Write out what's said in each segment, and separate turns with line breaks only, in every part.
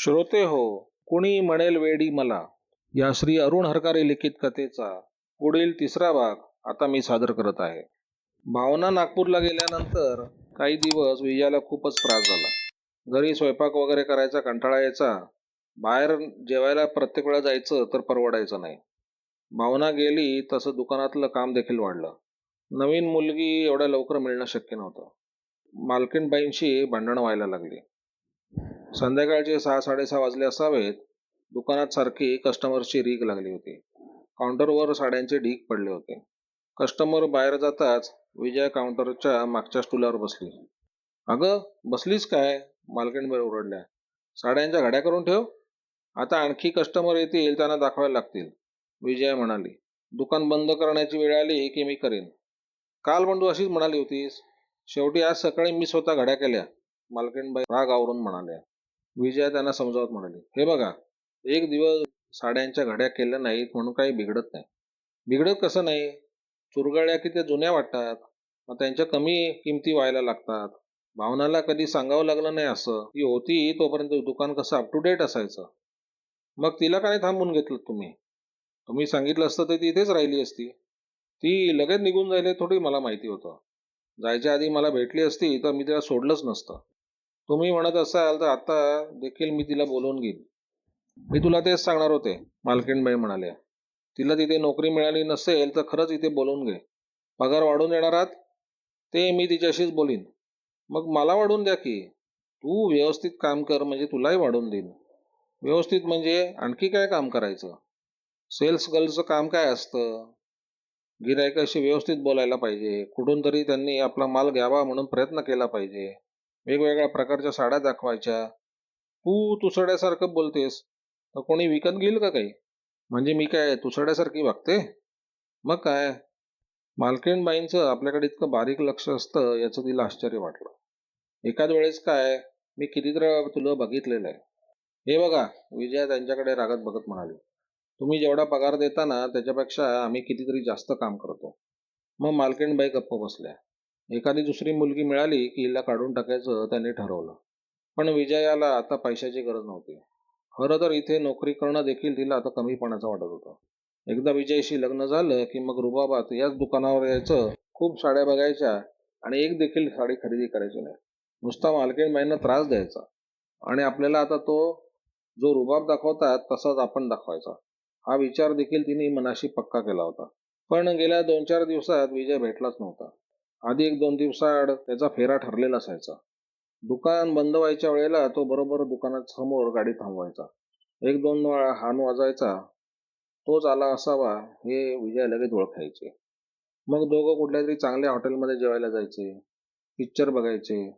श्रोते हो कुणी म्हणेल वेडी मला? या श्री अरुण हरकारे लिखित कथेचा पुढील तिसरा भाग आता मी सादर करत आहे. भावना नागपूरला गेल्यानंतर काही दिवस विजयाला खूपच त्रास झाला. घरी स्वयंपाक वगैरे करायचा कंटाळा यायचा. बाहेर जेवायला प्रत्येक वेळा जायचं तर परवडायचं नाही. भावना गेली तसं दुकानातलं काम देखील वाढलं. नवीन मुलगी एवढ्या लवकर मिळणं शक्य नव्हतं. मालकीणबाईंशी भांडणं व्हायला लागली. संध्याकाळचे सहा साडेसहा वाजले असावेत दुकानात सारखी कस्टमरची रीग लागली होती. काउंटरवर साड्यांचे ढीक पडले होते. कस्टमर बाहेर जाताच विजया काउंटरच्या मागच्या स्टुलावर बसली. अगं बसलीस काय? मालकीणबाई ओरडल्या. साड्यांच्या घड्या करून ठेव. आता आणखी कस्टमर येतील त्यांना दाखवायला लागतील. विजया म्हणाली. दुकान बंद करण्याची वेळ आली की मी करेन. काल बंडू अशीच म्हणाली होतीस. शेवटी आज सकाळी मी स्वतः घड्या केल्या. मालकीणबाई राग आवरून म्हणाल्या. विजया त्यांना समजावत म्हणाली हे बघा एक दिवस साड्यांच्या घड्या केल्या नाहीत म्हणून काही बिघडत नाही. बिघडत कसं नाही? चुरगळल्या की त्या जुन्या वाटतात? मग त्यांच्या कमी किमती व्हायला लागतात? भावनाला कधी सांगावं लागलं नाही असं? ती होती तोपर्यंत दुकान कसं अप टू डेट असायचं? मग तिला का नाही थांबून घेतलं तुम्ही? तुम्ही सांगितलं असतं तर ती इथेच राहिली असती. ती लगेच निघून जायला थोडी मला माहिती होतं. जायच्या आधी मला भेटली असती तर मी तिला सोडलंच नसतं. तुम्ही म्हणत असाल तर आता देखील मी तिला बोलवून घेईन. मी तुला तेच सांगणार होते मालकीणबाई म्हणाल्या. तिला तिथे नोकरी मिळाली नसेल तर खरंच इथे बोलवून घे. पगार वाढवून देणार आहात? ते मी तिच्याशीच बोलीन. मग मला वाढवून द्या की. तू व्यवस्थित काम कर म्हणजे तुलाही वाढवून देईन. व्यवस्थित म्हणजे आणखी काय काम करायचं? सेल्स गर्लचं काम काय असतं? गिरायकाशी व्यवस्थित बोलायला पाहिजे. कुठून तरी त्यांनी आपला माल घ्यावा म्हणून प्रयत्न केला पाहिजे. वेगवेगळ्या प्रकारच्या साड्या दाखवायच्या. तू तुसड्यासारखं बोलतेस. तर कोणी विकत घेईल का काही? म्हणजे मी काय तुसड्यासारखी वागते? मग काय? मालकीणबाईंचं आपल्याकडे इतकं बारीक लक्ष असतं याचं तिला आश्चर्य वाटलं. एकाच वेळेस काय मी कितीतरी तुला बघितलेलं आहे. हे बघा विजया त्यांच्याकडे रागत बघत म्हणाली. तुम्ही जेवढा पगार देता ना त्याच्यापेक्षा आम्ही कितीतरी जास्त काम करतो. मग मालकीणबाई गप्प बसल्या. एखादी दुसरी मुलगी मिळाली की हिला काढून टाकायचं त्यांनी ठरवलं. पण विजयाला आता पैशाची गरज नव्हती. खरं तर इथे नोकरी करणं देखील तिला आता कमीपणाचं वाटत होतं. एकदा विजयशी लग्न झालं की मग रुबाबात याच दुकानावर यायचं खूप साड्या बघायच्या आणि एक देखील साडी खरेदी करायची नाही. नुसता मालकीणबाईंना त्रास द्यायचा. आणि आपल्याला आता तो जो रुबाब दाखवतात तसाच आपण दाखवायचा. हा विचार देखील तिने मनाशी पक्का केला होता. पण गेल्या दोन चार दिवसात विजय भेटलाच नव्हता. आधी एक दोन दिवसाआड त्याचा फेरा ठरलेला असायचा. दुकान बंद व्हायच्या वेळेला तो बरोबर दुकानात समोर गाडी थांबवायचा. एक दोन वेळा हान वाजायचा. तोच आला असावा हे विजय लगेच ओळखायचे. मग दोघं कुठल्या तरी चांगल्या हॉटेलमध्ये जेवायला जायचे पिक्चर बघायचे.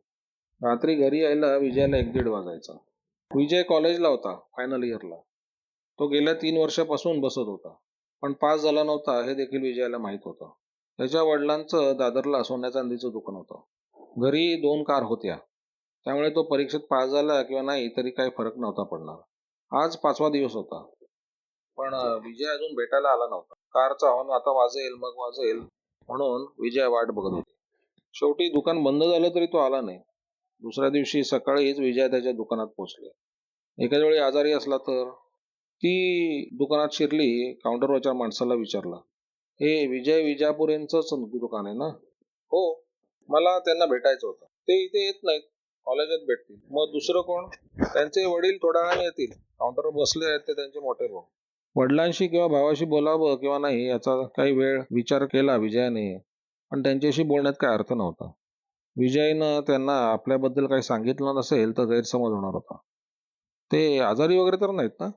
रात्री घरी यायला विजयाला एक दीड वाजायचा. विजय कॉलेजला होता फायनल इयरला तो गेल्या तीन वर्षापासून बसत होता. पण पास झाला नव्हता हे देखील विजयाला माहीत होतं. त्याच्या वडिलांचं दादरला सोन्या चांदीचं दुकान होतं. घरी दोन कार होत्या. त्यामुळे तो परीक्षेत पास झाला किंवा नाही तरी काही फरक नव्हता पडणार. आज पाचवा दिवस होता. पण विजय अजून भेटायला आला नव्हता. कारचा हॉर्न आता वाजेल मग वाजेल म्हणून विजय वाट बघत होती. शेवटी दुकान बंद झालं तरी तो आला नाही. दुसऱ्या दिवशी सकाळीच विजय त्याच्या दुकानात पोहोचले. एखाद्या वेळी आजारी असला तर ती दुकानात शिरली काउंटरवरच्या माणसाला विचारला हे विजय विजापूर यांचंच दुकान आहे ना? हो. मला त्यांना भेटायचं होतं. ते इथे येत नाहीत. कॉलेजात भेटतील. मग दुसरं कोण? त्यांचे वडील थोड्या वेळाने येतील. काउंटरवर बसले आहेत ते त्यांचे मोठे भाऊ. वडिलांशी किंवा भावाशी बोलावं किंवा नाही याचा काही वेळ विचार केला विजयाने. पण त्यांच्याशी बोलण्यात काय अर्थ नव्हता. विजयनं त्यांना आपल्याबद्दल काही सांगितलं नसेल तर गैरसमज होणार होता. ते आजारी वगैरे तर नाहीत ना?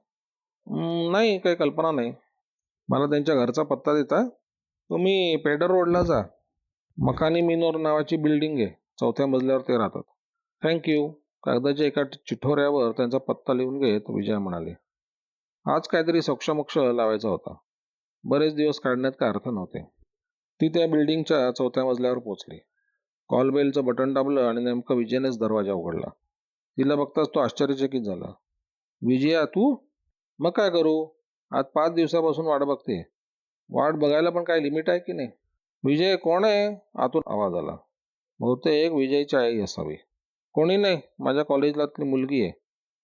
नाही काही कल्पना नाही. मला त्यांच्या घरचा पत्ता देता. तुम्ही पेडर रोडला जा. मकानी मिनोर नावाची बिल्डिंग आहे. चौथ्या मजल्यावर ते राहतात. थँक्यू कागदाच्या एका चिठोऱ्यावर त्यांचा पत्ता लिहून घेत विजय म्हणाले. आज काहीतरी सक्षमक्ष लावायचा होता. बरेच दिवस काढण्यात काय अर्थ नव्हते. ती त्या बिल्डिंगच्या चौथ्या मजल्यावर पोचली कॉल बेलचं बटन दाबलं आणि नेमकं विजयनेच दरवाजा उघडला. तिला बघताच तो आश्चर्यचकित झाला. विजया तू? मग काय करू? आज पाच दिवसापासून वाट बघते वाट बघायला पण काय लिमिट आहे की नाही? विजय कोण आहे? आतून आवाज आला. बहुतेक विजयची आई असावी. कोणी नाही. माझ्या कॉलेजलातली मुलगी आहे.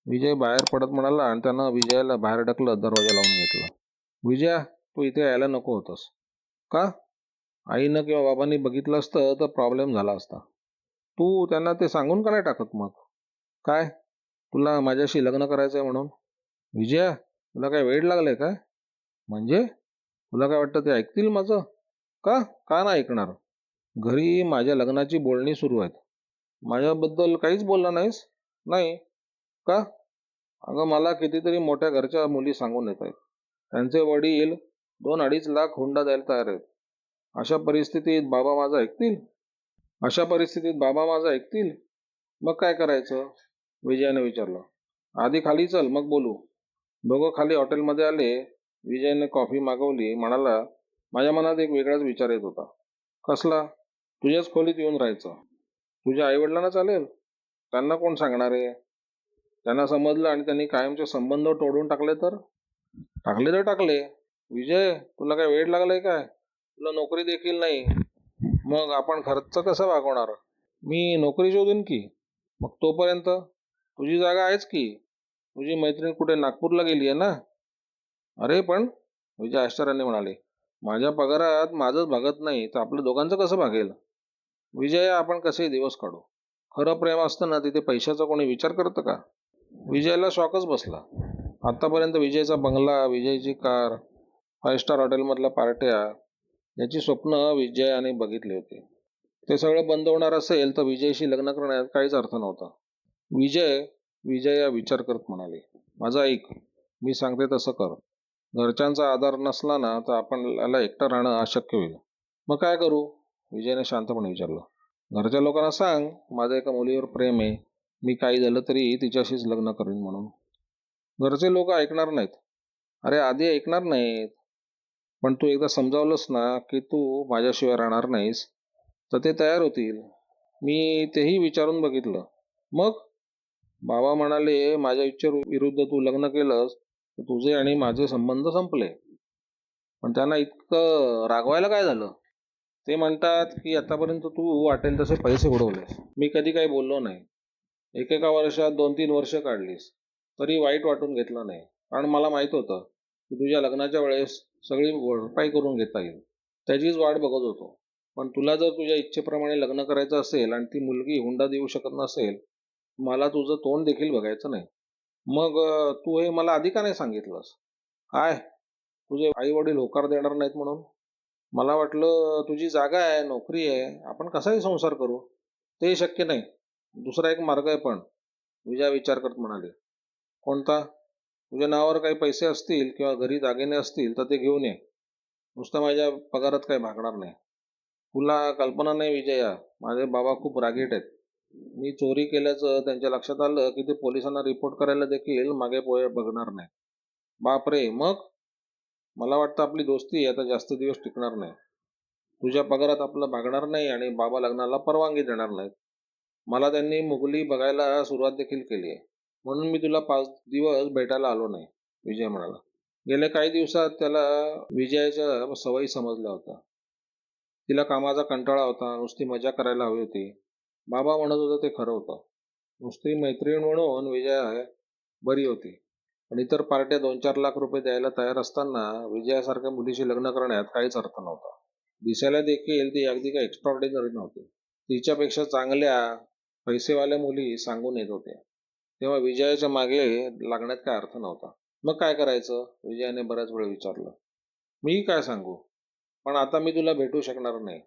विजय बाहेर पडत म्हणाला आणि त्यानं विजयाला बाहेर ढकलत दरवाजा लावून घेतला. विजया तू इथे यायला नको होतंस. का? आईनं किंवा बाबांनी बघितलं असतं तर प्रॉब्लेम झाला असता. तू त्यांना ते सांगून का नाही टाकत मग? काय? तुला माझ्याशी लग्न करायचं आहे म्हणून? विजया तुला काय वेळ लागलाय काय म्हणजे? तुला काय वाटतं ते ऐकतील माझं? का? का नाही ऐकणार? घरी माझ्या लग्नाची बोलणी सुरू आहेत. माझ्याबद्दल काहीच बोलला नाहीस? नाही? का? अगं मला कितीतरी मोठ्या घरच्या मुली सांगून येत आहेत. त्यांचे वडील दोन अडीच लाख हुंडा द्यायला तयार आहेत. अशा परिस्थितीत बाबा माझं ऐकतील? अशा परिस्थितीत बाबा माझं ऐकतील? मग काय करायचं? विजयाने विचारलं. आधी खाली चल मग बोलू. दोघं खाली हॉटेलमध्ये आले. विजयने कॉफी मागवली. म्हणाला माझ्या मनात एक वेगळाच विचार येत होता. कसला? तुझ्याच खोलीत येऊन राहायचं. तुझ्या आईवडिलांना चालेल? त्यांना कोण सांगणार आहे? त्यांना समजलं आणि त्यांनी कायमचे संबंध तोडून टाकले तर? टाकले तर टाकले. विजय तुला काय वेळ लागलाय काय? तुला नोकरी देखील नाही. मग आपण खर्च कसा भागवणार मी नोकरी शोधून की. मग तोपर्यंत? तुझी जागा आहेच की? तुझी मैत्रीण कुठे नागपूरला गेली आहे ना? अरे पण विजय आश्चर्याने म्हणाले माझ्या पगारात माझंच भागत नाही तर आपल्या दोघांचं कसं भागेल? विजय आपण कसे दिवस काढू? खरं प्रेम असतं ना तिथे पैशाचा कोणी विचार करतं का? विजयला शॉकच बसला. आतापर्यंत विजयचा बंगला विजयची कार फाईव्ह स्टार हॉटेलमधल्या पार्ट्या याची स्वप्न विजयाने बघितले होते. ते सगळं बंद होणार असेल तर विजयशी लग्न करण्यात काहीच अर्थ नव्हता. विजय विजया विचार करत म्हणाले माझा ऐक मी सांगते तसं कर. घरच्यांचा आधार नसला ना तर आपल्याला एकटं राहणं अशक्य होईल. मग काय करू? विजयने शांतपणे विचारलं. घरच्या लोकांना सांग माझं एका मुलीवर प्रेम आहे. मी काही झालं तरी तिच्याशीच लग्न करीन म्हणून. घरचे लोक ऐकणार नाहीत. अरे आधी ऐकणार नाहीत. पण तू एकदा समजावलंस ना की तू माझ्याशिवाय राहणार नाहीस तर ते तयार होतील. मी तेही विचारून बघितलं. मग? बाबा म्हणाले माझ्या इच्छे विरुद्ध तू लग्न केलंस तर तुझे आणि माझे संबंध संपले. पण त्यांना इतकं रागवायला काय झालं? ते म्हणतात की आतापर्यंत तू वाटेल तसे पैसे उडवलेस मी कधी काही बोललो नाही. एकेका वर्षात दोन तीन वर्ष काढलीस. तरी वाईट वाटून घेतलं नाही. कारण मला माहीत होतं की तुझ्या लग्नाच्या वेळेस सगळी भरपाई करून घेता येईल. त्याचीच वाट बघत होतो. पण तुला जर तुझ्या इच्छेप्रमाणे लग्न करायचं असेल आणि ती मुलगी हुंडा देऊ शकत नसेल मला तुझं तोंड देखील बघायचं नाही. मग तू हे मला आधी का नाही सांगितलंस? काय? तुझे आई वडील होकार देणार नाहीत म्हणून? मला वाटलं तुझी जागा आहे नोकरी आहे आपण कसाही संसार करू? ते शक्य नाही. दुसरा एक मार्ग आहे पण. विजया विचार करत म्हणाली. कोणता? तुझ्या नावावर काही पैसे असतील किंवा घरी दागिने असतील तर ते घेऊन ये. नुसतं माझ्या पगारात काही भागणार नाही. तुला कल्पना नाही विजया. माझे बाबा खूप रागीट आहेत. मी चोरी केल्याचं त्यांच्या लक्षात आलं की ते पोलिसांना रिपोर्ट करायला देखील मागे पोहे बघणार नाही. बापरे मग? मला वाटतं आपली दोस्ती आता जास्त दिवस टिकणार नाही. तुझ्या पगारात आपलं भागणार नाही आणि बाबा लग्नाला परवानगी देणार नाहीत. मला त्यांनी मुघली बघायला सुरुवात देखील केली आहे. म्हणून मी तुला पाच दिवस भेटायला आलो नाही विजय म्हणाला. गेल्या काही दिवसात त्याला विजयाच्या सवयी समजल्या होत्या. तिला कामाचा कंटाळा होता नुसती मजा करायला हवी होती. बाबा म्हणत होतं ते खरं होतं. नुसती मैत्रीण म्हणून विजया बरी होती. पण इतर पार्ट्या दोन चार लाख रुपये द्यायला तयार असताना विजयासारख्या मुलीशी लग्न करण्यात काहीच अर्थ नव्हता. दिसायला देखील ती अगदी काही एक्स्ट्रॉर्डिनरी नव्हती. तिच्यापेक्षा चांगल्या पैसेवाल्या मुली सांगून येत होत्या. तेव्हा विजयाच्या मागे लागण्यात काय अर्थ नव्हता. मग काय करायचं? विजयाने बऱ्याच वेळ विचारलं. मी काय सांगू? पण आता मी तुला भेटू शकणार नाही.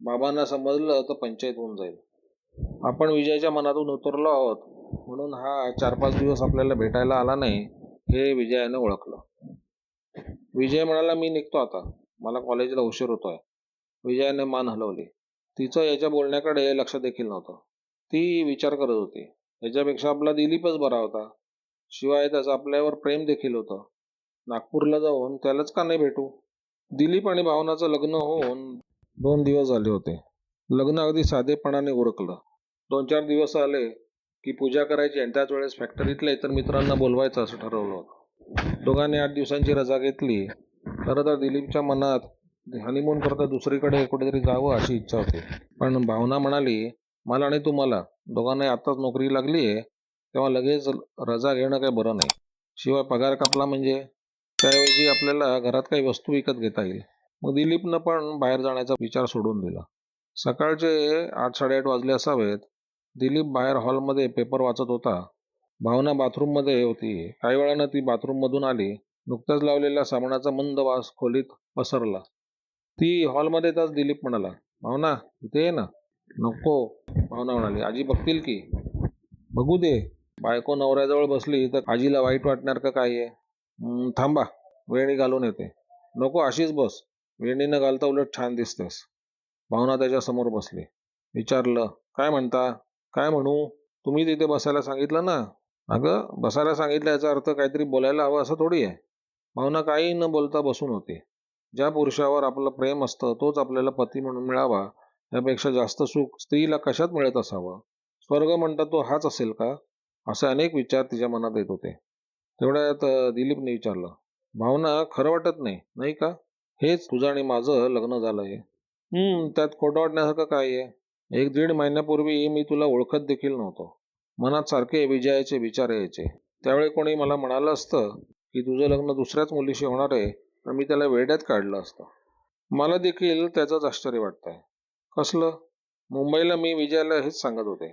बाबांना समजलं तर पंचायत होऊन जाईल. आपण विजयाच्या मनातून उतरलो आहोत म्हणून हा चार पाच दिवस आपल्याला भेटायला आला नाही हे विजयाने ओळखलं. विजय म्हणाला मी निघतो आता. मला कॉलेजला उशीर होतोय. विजयाने मान हलवली. तिचं याच्या बोलण्याकडे लक्ष देखील नव्हतं. ती विचार करत होती. याच्यापेक्षा आपला दिलीपच बरा होता. शिवाय त्याचं आपल्यावर प्रेम देखील होतं. नागपूरला जाऊन त्यालाच का नाही भेटू? दिलीप आणि भावनाचं लग्न होऊन दोन दिवस झाले होते. लग्न अगदी साधेपणाने उरकलं. दोन चार दिवस आले की पूजा करायची आणि त्याच वेळेस फॅक्टरीतल्या इतर मित्रांना बोलवायचं असं ठरवलं होतं. दोघांनी आठ दिवसांची रजा घेतली. खरं तर दिलीपच्या मनात हनीमून करता दुसरीकडे कुठेतरी जावं अशी इच्छा होती. पण भावना म्हणाली मला आणि तुम्हाला दोघांनाही आत्ताच नोकरी लागली आहे तेव्हा लगेच रजा घेणं काही बरं नाही. शिवाय पगार कापला म्हणजे त्याऐवजी आपल्याला घरात काही वस्तू विकत घेता येईल. मग दिलीपनं पण बाहेर जाण्याचा विचार सोडून दिला. सकाळचे आठ साडेआठ वाजले असावेत. दिलीप बाहेर हॉलमध्ये पेपर वाचत होता. भावना बाथरूममध्ये होती. काही वेळानं ती बाथरूममधून आली. नुकताच लावलेल्या साबणाचा मंद वास खोलीत पसरला. ती हॉलमध्ये येताच दिलीप म्हणाला भावना इथे ये ना. नको भावना म्हणाली. आजी बघतील की. बघू दे. बायको नवऱ्याजवळ बसली तर आजीला वाईट वाटणार का काय आहे थांबा. वेणी घालून येते. नको अशीच बस. वेणी न घालता उलट छान दिसतेस. भावना त्याच्यासमोर बसली. विचारलं काय म्हणता? काय म्हणू? तुम्ही तिथे बसायला सांगितलं ना. अगं बसायला सांगितलं याचा अर्थ काहीतरी बोलायला हवं असं थोडी आहे. भावना काही न बोलता बसून होती. ज्या पुरुषावर आपलं प्रेम असतं तोच आपल्याला पती म्हणून मिळावा यापेक्षा जास्त सुख स्त्रीला कशात मिळत असावं? स्वर्ग म्हणतात तो हाच असेल का? असे अनेक विचार तिच्या मनात येत होते. तेवढ्यात दिलीपने विचारलं भावना खरं वाटत नाही नाही का? हेच तुझं आणि माझं लग्न झालंय. हम्म त्यात खोटं वाटण्यासारखं काय आहे. एक दीड महिन्यापूर्वी मी तुला ओळखत देखील नव्हतो. मनात सारखे विजयाचे विचार यायचे. त्यावेळी कोणी मला म्हणालं असतं की तुझं लग्न दुसऱ्याच मुलीशी होणार आहे तर मी त्याला वेड्यात काढलं असतं. मला देखील त्याचंच आश्चर्य वाटतंय. कसलं? मुंबईला मी विजयाला हेच सांगत होते.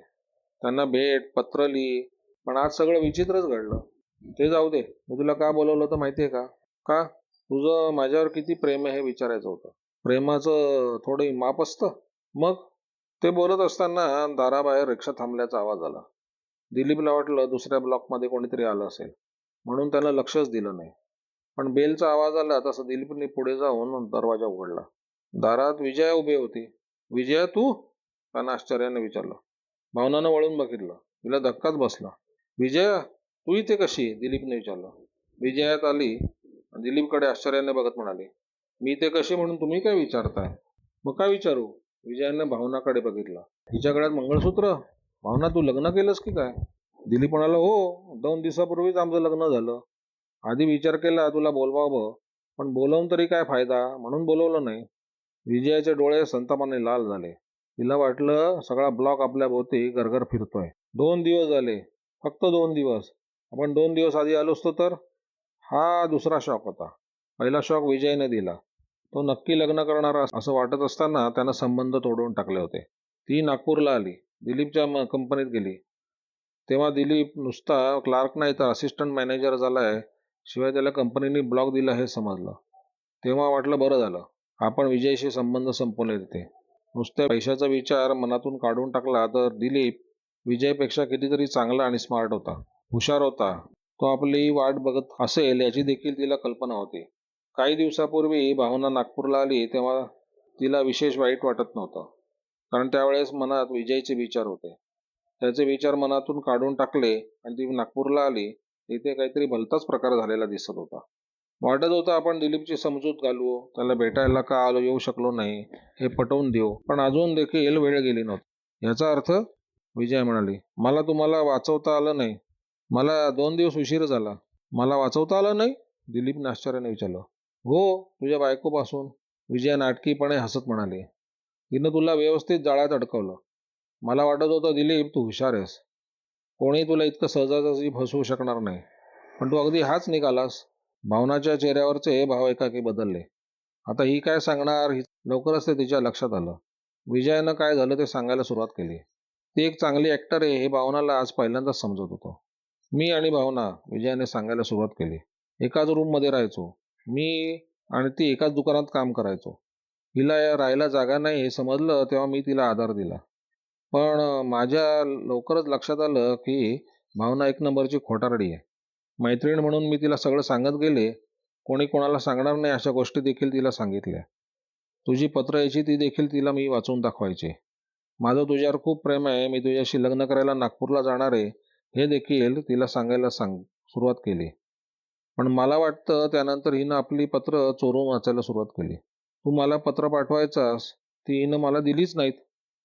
त्यांना भेट पत्र लिही पण आज सगळं विचित्रच घडलं. ते जाऊ दे. मी तुला का बोलवलं होतं माहिती आहे का? का? तुझं माझ्यावर किती प्रेम आहे हे विचारायचं होतं. प्रेमाचं थोडं माप असतं. मग? ते बोलत असताना दाराबाहेर रिक्षा थांबल्याचा आवाज आला. दिलीपला वाटलं दुसऱ्या ब्लॉकमध्ये कोणीतरी आलं असेल. म्हणून त्यानं लक्षच दिलं नाही. पण बेलचा आवाज आला तसं दिलीपने पुढे जाऊन दरवाजा उघडला. दारात विजया उभी होती. विजया तू? त्यानं आश्चर्याने विचारलं. भावनानं वळून बघितलं. तिला धक्काच बसला. विजया तू इथे कशी? दिलीपने विचारलं. विजयात आली. दिलीपकडे आश्चर्याने बघत म्हणाली. मी इथे कशी म्हणून तुम्ही काय विचारताय? मग काय विचारू? विजयाने भावनाकडे बघितलं. तिच्या गळ्यात मंगळसूत्र? भावना तू लग्न केलंस की काय? दिलीप म्हणाला हो दोन दिवसापूर्वीच आमचं लग्न झालं. आधी विचार केला तुला बोलवावं. पण बोलवून तरी काय फायदा? म्हणून बोलवलं नाही. विजयाचे डोळे संतापाने लाल झाले. तिला वाटलं सगळा ब्लॉक आपल्या भोवती घरघर फिरतोय. दोन दिवस झाले. फक्त दोन दिवस. आपण दोन दिवस आधी आलो असतो तर? हा दुसरा शॉक होता. पहिला शॉक विजयने दिला. तो नक्की लग्न करणारा असं वाटत असताना त्यानं संबंध तोडून टाकले होते. ती नागपूरला आली. दिलीपच्या कंपनीत गेली. तेव्हा दिलीप नुसता क्लार्क नाही तर असिस्टंट मॅनेजर झालाय शिवाय त्याला कंपनीने ब्लॉक दिला हे समजलं. तेव्हा वाटलं बरं झालं. आपण विजयशी संबंध संपवले तिथे. नुसत्या पैशाचा विचार मनातून काढून टाकला तर दिलीप विजयपेक्षा कितीतरी चांगला आणि स्मार्ट होता. हुशार होता. तो आपली वाट बघत असेल याची देखील तिला कल्पना होती. काही दिवसापूर्वी भावना नागपूरला आली तेव्हा तिला विशेष वाईट वाटत नव्हतं. कारण त्यावेळेस मनात विजयचे विचार होते. त्याचे विचार मनातून काढून टाकले आणि ती नागपूरला आली तिथे काहीतरी भलताच प्रकार झालेला दिसत होता. वाटत होतं आपण दिलीपची समजूत घालू त्याला भेटायला का आलो येऊ शकलो नाही हे पटवून देऊ. पण अजून देखील वेळ गेली नव्हती. याचा अर्थ विजय म्हणाली मला तुम्हाला वाचवता आलं नाही. मला दोन दिवस उशीर झाला. मला वाचवता आलं नाही? दिलीपने आश्चर्याने विचारलं हो तुझ्या बायकोपासून विजय नाटकीपणे हसत म्हणाली. तिनं तुला व्यवस्थित जाळ्यात अडकवलं. मला वाटत होतं दिलीप तू हुशार आहेस. कोणी तुला इतकं सहजासहजी फसवू शकणार नाही. पण तू अगदी हाच निघालास. भावनाच्या चेहऱ्यावरचे भाव एकाकी बदलले. आता ही काय सांगणार ही लवकरच ते तिच्या लक्षात आलं. विजयानं काय झालं ते सांगायला सुरुवात केली. ती एक चांगली ॲक्टर आहे हे भावनाला आज पहिल्यांदाच समजत होतं. मी आणि भावना विजयाने सांगायला सुरुवात केली. एकाच रूममध्ये राहायचो. मी आणि ती एकाच दुकानात काम करायचो. हिला या राहायला जागा नाही हे समजलं तेव्हा मी तिला आधार दिला. पण माझ्या लवकरच लक्षात आलं की भावना एक नंबरची खोटारडी आहे. मैत्रीण म्हणून मी तिला सगळं सांगत गेले. कोणी कोणाला सांगणार नाही अशा गोष्टी देखील तिला सांगितल्या. तुझी पत्र यायची ती देखील तिला मी वाचून दाखवायची. माझं तुझ्यावर खूप प्रेम आहे. मी तुझ्याशी लग्न करायला नागपूरला जाणार आहे. हे देखील तिला सांगायला सांग सुरुवात केली. पण मला वाटतं त्यानंतर हिनं आपली पत्र चोरून वाचायला सुरुवात केली. तू मला पत्र पाठवायचास ती हिनं मला दिलीच नाहीत.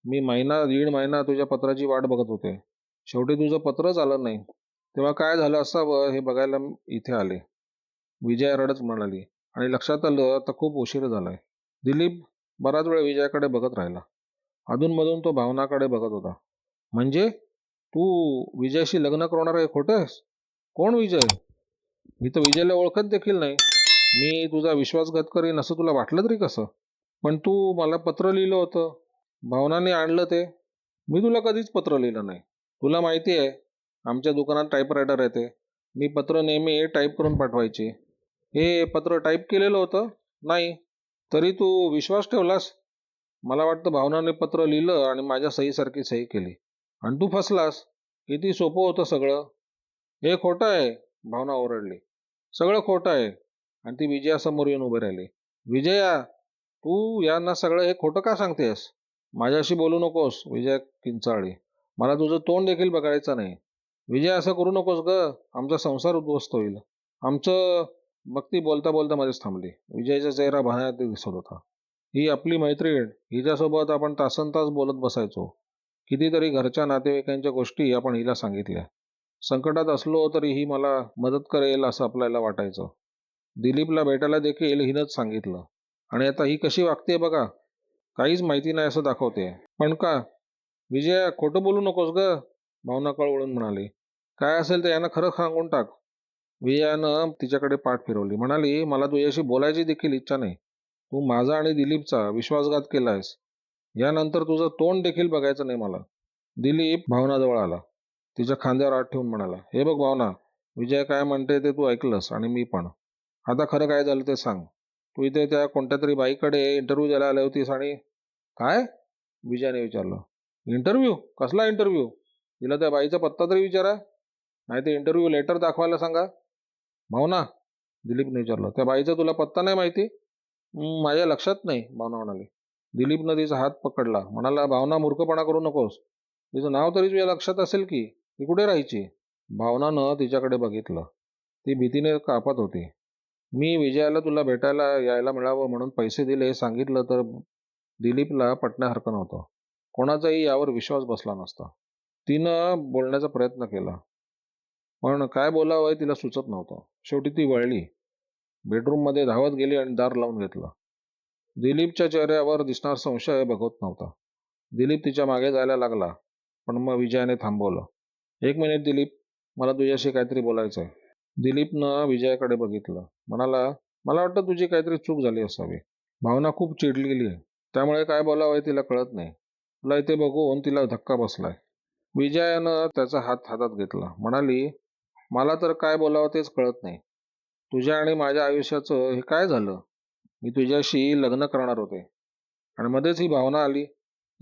मी महिना दीड महिना तुझ्या पत्राची वाट बघत होते. शेवटी तुझं पत्रच आलं नाही. तेव्हा काय झालं असावं हे बघायला इथे आले. विजया रडच म्हणाली. आणि लक्षात आलं तर खूप उशीर झालाय. दिलीप बराच वेळ विजयाकडे बघत राहिला. अधूनमधून तो भावनाकडे बघत होता. म्हणजे? तू विजयशी लग्न करणार आहे खोटं आहेस? कोण विजय? मी तर विजयला ओळखत देखील नाही. मी तुझा विश्वासघात करीन असं तुला वाटलं तरी कसं? पण तू मला पत्र लिहिलं होतं. भावनाने आणलं ते. मी तुला कधीच पत्र लिहिलं नाही. तुला माहिती आहे आमच्या दुकानात टाईपरायटर आहे ते. मी पत्र नेहमी टाईप करून पाठवायची. हे पत्र टाईप केलेलं होतं? नाही. तरी तू विश्वास ठेवलास? मला वाटतं भावनाने पत्र लिहिलं आणि माझ्या सहीसारखी सही केली. आणि तू फसलास. किती सोपं होतं सगळं. हे खोटं आहे. भावना ओरडली. सगळं खोटं आहे. आणि ती विजयासमोर येऊन उभी राहिली. विजया तू यांना सगळं हे खोटं का सांगतेस? माझ्याशी बोलू नकोस विजय किंचाळी. मला तुझं तोंड देखील बघायचं नाही. विजय असं करू नकोस ग. आमचा संसार उद्ध्वस्त होईल. आमचं मग ती बोलता बोलता मध्येच थांबली. विजयचा चेहरा भाण्यात दिसत होता. ही आपली मैत्रीण हिच्यासोबत आपण तासन तास बोलत बसायचो. कितीतरी घरच्या नातेवाईकांच्या गोष्टी आपण हिला सांगितल्या. संकटात असलो तरी ही मला मदत करेल असं आपल्याला वाटायचं. दिलीपला भेटायला देखील हिनंच सांगितलं. आणि आता ही कशी वागते बघा. काहीच माहिती नाही असं दाखवते पण का? विजया खोटं बोलू नकोस ग भावना कळवळून म्हणाली. काय असेल तर यानं खरं सांगून टाक. विजयानं तिच्याकडे पाठ फिरवली. म्हणाली मला तुझ्याशी बोलायची देखील इच्छा नाही. तू माझा आणि दिलीपचा विश्वासघात केलायस. यानंतर तुझं तोंड देखील बघायचं नाही मला. दिलीप भावनाजवळ आला. तिच्या खांद्यावर हात ठेवून म्हणाला हे बघ भावना विजय काय म्हणते ते तू ऐकलंस आणि मी पण. आता खरं काय झालं ते सांग. तू इथे त्या कोणत्या तरी बाईकडे इंटरव्ह्यू द्यायला आली होतीस आणि काय? विजयाने विचारलं इंटरव्ह्यू कसला इंटरव्ह्यू तिला त्या बाईचा पत्ता तरी विचारा. नाही ते इंटरव्ह्यू लेटर दाखवायला सांगा. भावना दिलीपने विचारलं त्या बाईचा तुला पत्ता नाही माहिती? माझ्या लक्षात नाही भावना म्हणाली. दिलीपनं तिचा हात पकडला म्हणाला भावना मूर्खपणा करू नकोस. तिचं नाव तरी तुझ्या लक्षात असेल की? ती कुठे राहायची. भावनानं तिच्याकडे बघितलं. ती भीतीने कापत होती. मी विजयाला तुला भेटायला यायला मिळावं म्हणून पैसे दिले हे सांगितलं तर दिलीपला पटण्यासारखं नव्हतं. कोणाचाही यावर विश्वास बसला नसता. तिनं बोलण्याचा प्रयत्न केला. पण काय बोलावं हे तिला सुचत नव्हतं. शेवटी ती वळली. बेडरूममध्ये धावत गेली आणि दार लावून घेतलं. दिलीपच्या चेहऱ्यावर दिसणार संशय बघत नव्हता. दिलीप तिच्यामागे जायला लागला. पण मग विजयाने थांबवलं. एक मिनिट दिलीप मला तुझ्याशी काहीतरी बोलायचं आहे. दिलीपनं विजयाकडे बघितलं. म्हणाला मला वाटतं तुझी काहीतरी चूक झाली असावी. भावना खूप चिडलेली आहे. त्यामुळे काय बोलावं हे तिला कळत नाही. तुला इथे बघून तिला धक्का बसलाय. विजयानं त्याचा हात हातात घेतला. म्हणाली मला तर काय बोलावं तेच कळत नाही. तुझ्या आणि माझ्या आयुष्याचं हे काय झालं? मी तुझ्याशी लग्न करणार होते. आणि मध्येच ही भावना आली.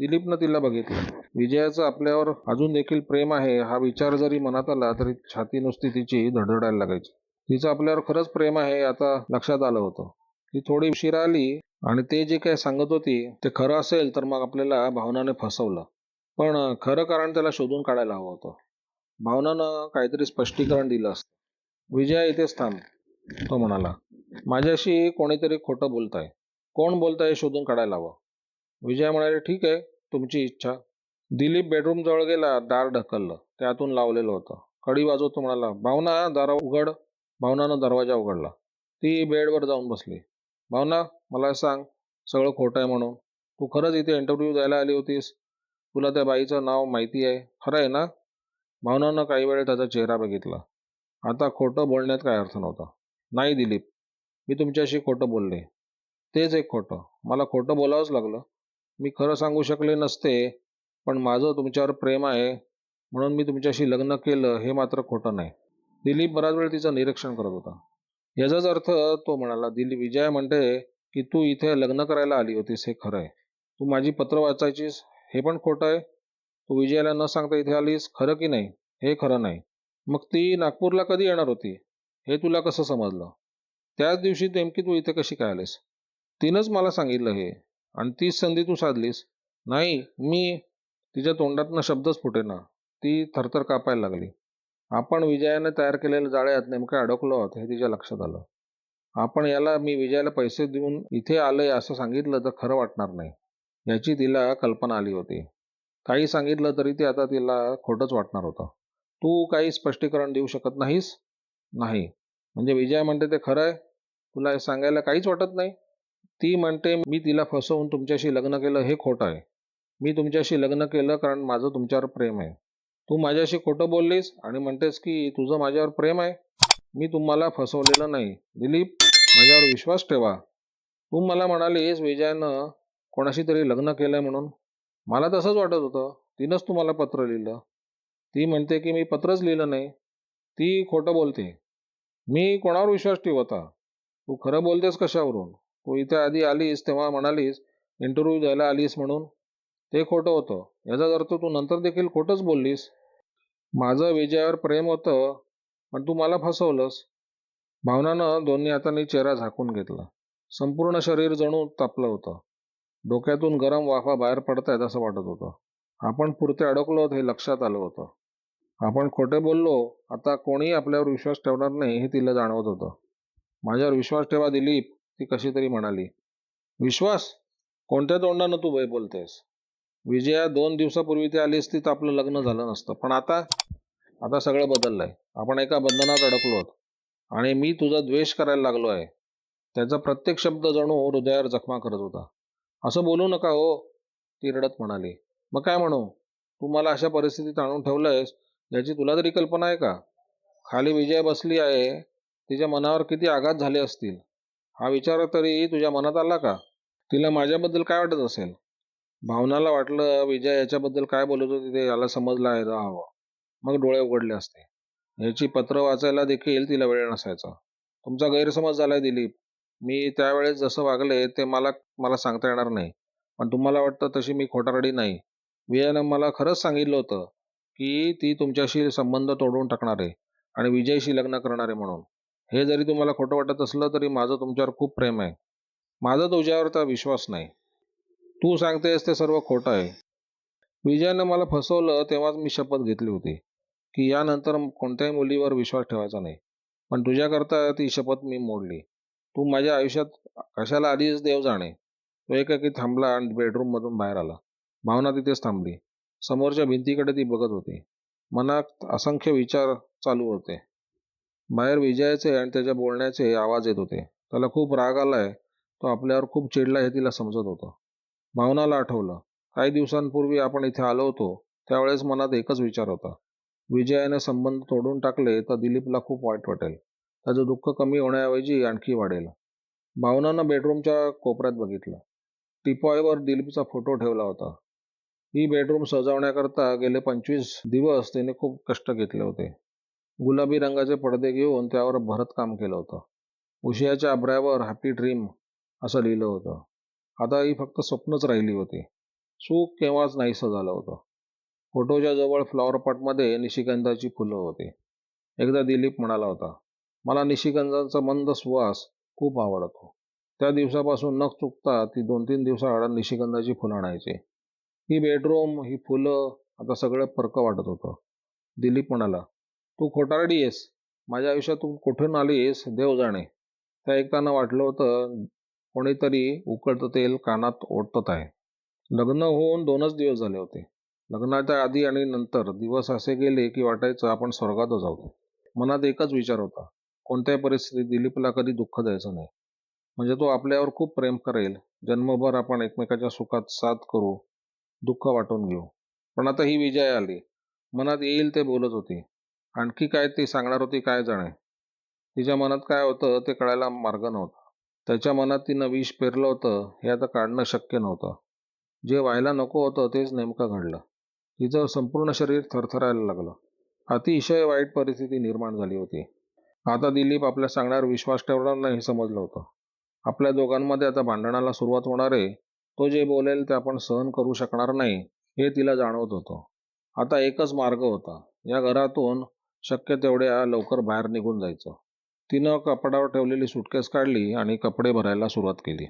दिलीपनं तिला बघितलं. विजयाचं आपल्यावर अजून देखील प्रेम आहे हा विचार जरी मनात आला तरी छाती नुसती तिची धडधडायला लागायची. तिचं आपल्यावर खरंच प्रेम आहे आता लक्षात आलं होतं. ती थोडी उशिरा आली आणि ते जे काय सांगत होती ते खरं असेल तर मग आपल्याला भावनाने फसवलं. पण खरं कारण त्याला शोधून काढायला हवं होतं. भावनानं काहीतरी स्पष्टीकरण दिलं असतं. विजया इथेच थांब तो म्हणाला. माझ्याशी कोणीतरी खोटं बोलताय. कोण बोलताय हे शोधून काढायला हवं? विजया म्हणाले ठीक आहे तुमची इच्छा. दिलीप बेडरूम जवळ गेला दार ढकललं. त्यातून लावलेलं होतं. कडी वाजवतो म्हणाला भावना दारा उघड. भावनानं दरवाजा उघडला. ती बेडवर जाऊन बसली. भावना मला सांग सगळं खोटं आहे म्हणून. तू खरंच इथे इंटरव्ह्यू द्यायला आली होतीस? तुला त्या बाईचं नाव माहिती आहे? खरं आहे ना? भावनानं काही वेळ त्याचा चेहरा बघितला. आता खोटं बोलण्यात काय अर्थ नव्हता. नाही दिलीप मी तुमच्याशी खोटं बोलले. तेच एक खोटं. मला खोटं बोलावंच लागलं. मी खरं सांगू शकले नसते पण माझं तुमच्यावर प्रेम आहे म्हणून मी तुमच्याशी लग्न केलं हे मात्र खोटं नाही. दिलीप बराच वेळ तिचं निरीक्षण करत होता. याचाच अर्थ तो म्हणाला दिलीप विजय म्हणते की तू इथे लग्न करायला आली होतीस हे खरं आहे तू माझी पत्र वाचायचीस हे पण खोटं आहे. तू विजयाला न सांगता इथे आलीस खरं की नाही? हे खरं नाही. मग ती नागपूरला कधी येणार होती? हे तुला कसं समजलं? त्याच दिवशी नेमकी तू इथे कशी काय आलीस? तिनंच मला सांगितलं हे. आणि तीच संधी तू साधलीस? नाही मी तिच्या तोंडातनं शब्दच फुटेना. ती थरथर कापायला लागली. आपण विजयाने तयार केलेल्या जाळ्यात नेमकं अडकलो आहोत हे तिच्या लक्षात आलं. आपण याला मी विजयाला पैसे देऊन इथे आलंय असं सांगितलं तर खरं वाटणार नाही. याची तिला कल्पना आली होती. काही सांगितलं तरी ते आता तिला खोटंच वाटणार होतं. तू काही स्पष्टीकरण देऊ शकत नाहीस? नाही. म्हणजे विजया म्हणते ते खरं आहे. तुला हे सांगायला काहीच वाटत नाही? ती म्हणते मी तिला फसवून तुमच्याशी लग्न केलं हे खोटं आहे. मी तुमच्याशी लग्न केलं कारण माझं तुमच्यावर प्रेम आहे. तू माझ्याशी खोटं बोललीस आणि म्हणतेस की तुझं माझ्यावर प्रेम आहे? मी तुम्हाला फसवलेलं नाही. दिलीप माझ्यावर विश्वास ठेवा. तू मला म्हणालीस विजयानं कोणाशी तरी लग्न केलंय म्हणून. मला तसंच वाटत होतं. तिनंच तुम्हाला पत्र लिहिलं. ती म्हणते की मी पत्रच लिहिलं नाही. ती खोटं बोलते. मी कोणावर विश्वास ठेवता तू खरं बोलतेस कशावरून? तू इथे आधी आलीस तेव्हा म्हणालीस इंटरव्ह्यू द्यायला आलीस म्हणून. ते खोटं होतं. याचा अर्थ तू नंतर देखील खोटंच बोललीस. माझं विजयावर प्रेम होतं पण तू मला फसवलंस. भावनानं दोन्ही हातांनी चेहरा झाकून घेतला. संपूर्ण शरीर जणू तापलं होतं. डोक्यातून गरम वाफा बाहेर पडतायत असं वाटत होतं. आपण पुरते अडकलो हे लक्षात आलं होतं. आपण खोटे बोललो आता कोणीही आपल्यावर विश्वास ठेवणार नाही हे तिला जाणवत होतं. माझ्यावर विश्वास ठेवा दिलीप. ती कशी तरी म्हणाली विश्वास कोणत्या तोंडानं तू बाई बोलतेस? विजया दोन दिवसापूर्वी ती आली असती तर आपलं लग्न झालं नसतं. पण आता आता सगळं बदललंय. आपण एका बंधनात अडकलो आहोत. आणि मी तुझा द्वेष करायला लागलो आहे. त्याचा प्रत्येक शब्द जणू हृदयावर जखमा करत होता. असं बोलू नका हो ती रडत म्हणाली. मग काय म्हणू? तू मला अशा परिस्थितीत आणून ठेवलंयस याची तुला तरी कल्पना आहे का? खाली विजया बसली आहे. तिच्या मनावर किती आघात झाले असतील? हा विचार तरी तुझ्या मनात आला का? तिला माझ्याबद्दल काय वाटत असेल? भावनाला वाटलं विजय याच्याबद्दल काय बोलत होती ते याला समजलं आहे हवं. मग डोळे उघडले असते. याची पत्र वाचायला देखील तिला वेळ नसायचा. तुमचा गैरसमज झालाय दिलीप. मी त्यावेळेस जसं वागले ते मला मला सांगता येणार नाही. पण तुम्हाला वाटतं तशी मी खोटारडी नाही. विजयानं मला खरंच सांगितलं होतं की ती तुमच्याशी संबंध तोडून टाकणार आहे आणि विजयशी लग्न करणार आहे म्हणून. हे जरी तुम्हाला खोटं वाटत असलं तरी माझं तुमच्यावर खूप प्रेम आहे. माझा तुझ्यावर तर विश्वास नाही. तू सांगतेस ते सर्व खोटं आहे. विजयानं मला फसवलं तेव्हाच मी शपथ घेतली होती की यानंतर कोणत्याही मुलीवर विश्वास ठेवायचा नाही. पण तुझ्याकरता ती शपथ मी मोडली. तू माझ्या आयुष्यात कशाला आधीच देव जाणे? तो एकाकी थांबला आणि बेडरूममधून बाहेर आला. भावना तिथेच थांबली. समोरच्या भिंतीकडे ती बघत होती. मनात असंख्य विचार चालू होते. बाहेर विजयाचे आणि त्याच्या बोलण्याचे आवाज येत होते. त्याला खूप राग आलाय. तो आपल्यावर खूप चिडला हे तिला समजत होतं. भावनाला आठवलं. काही दिवसांपूर्वी आपण इथे आलो होतो. त्यावेळेस मनात एकच विचार होता. विजयाने संबंध तोडून टाकले तर दिलीपला खूप वाईट वाटेल. त्याचं दुःख कमी होण्याऐवजी आणखी वाढेल. भावनानं बेडरूमच्या कोपऱ्यात बघितलं. टिपॉयवर दिलीपचा फोटो ठेवला होता. ही बेडरूम सजवण्याकरता गेले पंचवीस दिवस तिने खूप कष्ट घेतले होते. गुलाबी रंगाचे पडदे घेऊन त्यावर भरत काम केलं होतं. उशियाच्या आभऱ्यावर हॅपी ड्रीम असं लिहिलं होतं. आता ही फक्त स्वप्नच राहिली होती. सुख केव्हाच नाहीसं झालं होतं. फोटोच्या जवळ फ्लॉवर पॉटमध्ये निशिगंधाची फुलं होती. एकदा दिलीप म्हणाला होता मला निशिगंधाचा मंद सुवास खूप आवडतो. त्या दिवसापासून न चुकता ती दोन तीन दिवसाआड निशिगंधाची फुलं आणायची. ही बेडरूम ही फुलं आता सगळं परक वाटत होतं. दिलीप म्हणाला तू खोटारडी आहेस? माझ्या आयुष्यात तू कुठून आलीस देव जाणे. त्या ऐकताना वाटलं होतं कोणीतरी उकळतं तेल कानात ओढतत आहे. लग्न होऊन दोनच दिवस झाले होते. लग्नाच्या आधी आणि नंतर दिवस असे गेले की वाटायचं आपण स्वर्गातच आहोत. मनात एकच विचार होता कोणत्याही परिस्थितीत दिलीपला कधी दुःख द्यायचं नाही. म्हणजे तो आपल्यावर खूप प्रेम करेल. जन्मभर आपण एकमेकाच्या सुखात साथ करू दुःख वाटून घेऊ. पण आता ही विजय आली. मनात येईल ते बोलत होती. आणखी काय ती सांगणार होती काय जाणे. तिच्या मनात काय होतं ते कळायला मार्ग नव्हता. त्याच्या मनात तिनं विष पेरलं होतं हे आता काढणं शक्य नव्हतं. जे व्हायला नको होतं तेच नेमकं घडलं. तिचं संपूर्ण शरीर थरथरायला लागलं. अतिशय वाईट परिस्थिती निर्माण झाली होती. आता दिलीप आपल्या सांगण्यावर विश्वास ठेवणार नाही हे समजलं होतं. आपल्या दोघांमध्ये आता भांडणाला सुरुवात होणार आहे. तो जे बोलेल ते आपण सहन करू शकणार नाही हे तिला जाणवत होतं. आता एकच मार्ग होता. या घरातून शक्य तेवढ्या लवकर बाहेर निघून जायचं. तिनं कपड्यावर ठेवलेली सुटकेस काढली आणि कपडे भरायला सुरुवात केली.